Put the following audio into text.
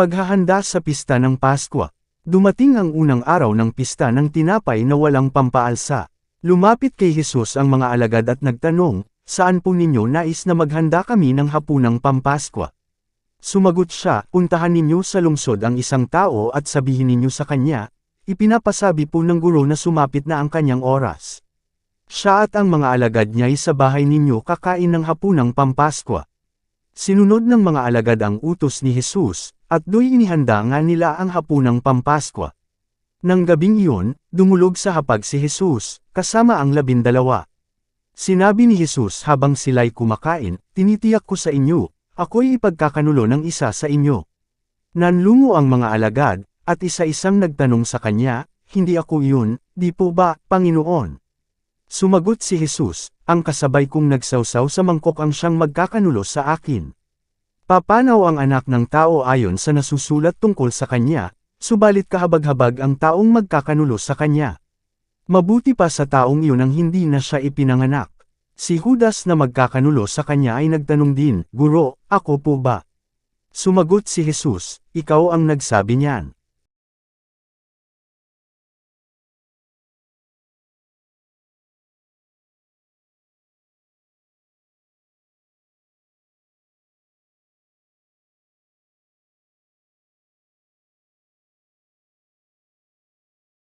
Paghahanda sa pista ng Paskwa. Dumating ang unang araw ng pista ng tinapay na walang pampaalsa. Lumapit kay Jesus ang mga alagad at nagtanong, saan po ninyo nais na maghanda kami ng hapunang pampaskwa? Sumagot siya, puntahan ninyo sa lungsod ang isang tao at sabihin ninyo sa kanya, ipinapasabi po ng guro na sumapit na ang kanyang oras. Siya at ang mga alagad niya ay sa bahay ninyo kakain ng hapunang pampaskwa. Sinunod ng mga alagad ang utos ni Jesus, at do'y inihanda nga nila ang hapunang pampaskwa. Nang gabing iyon, dumulog sa hapag si Jesus, kasama ang labindalawa. Sinabi ni Jesus habang sila'y kumakain, tinitiyak ko sa inyo, ako'y ipagkakanulo ng isa sa inyo. Nanlungo ang mga alagad, at isa-isang nagtanong sa kanya, hindi ako iyon, di po ba, Panginoon? Sumagot si Jesus, ang kasabay kong nagsawsaw sa mangkok ang siyang magkakanulo sa akin. Papanaw ang anak ng tao ayon sa nasusulat tungkol sa kanya, subalit kahabag-habag ang taong magkakanulo sa kanya. Mabuti pa sa taong iyon ang hindi na siya ipinanganak. Si Judas na magkakanulo sa kanya ay nagtanong din, Guro, ako po ba? Sumagot si Jesus, ikaw ang nagsabi niyan.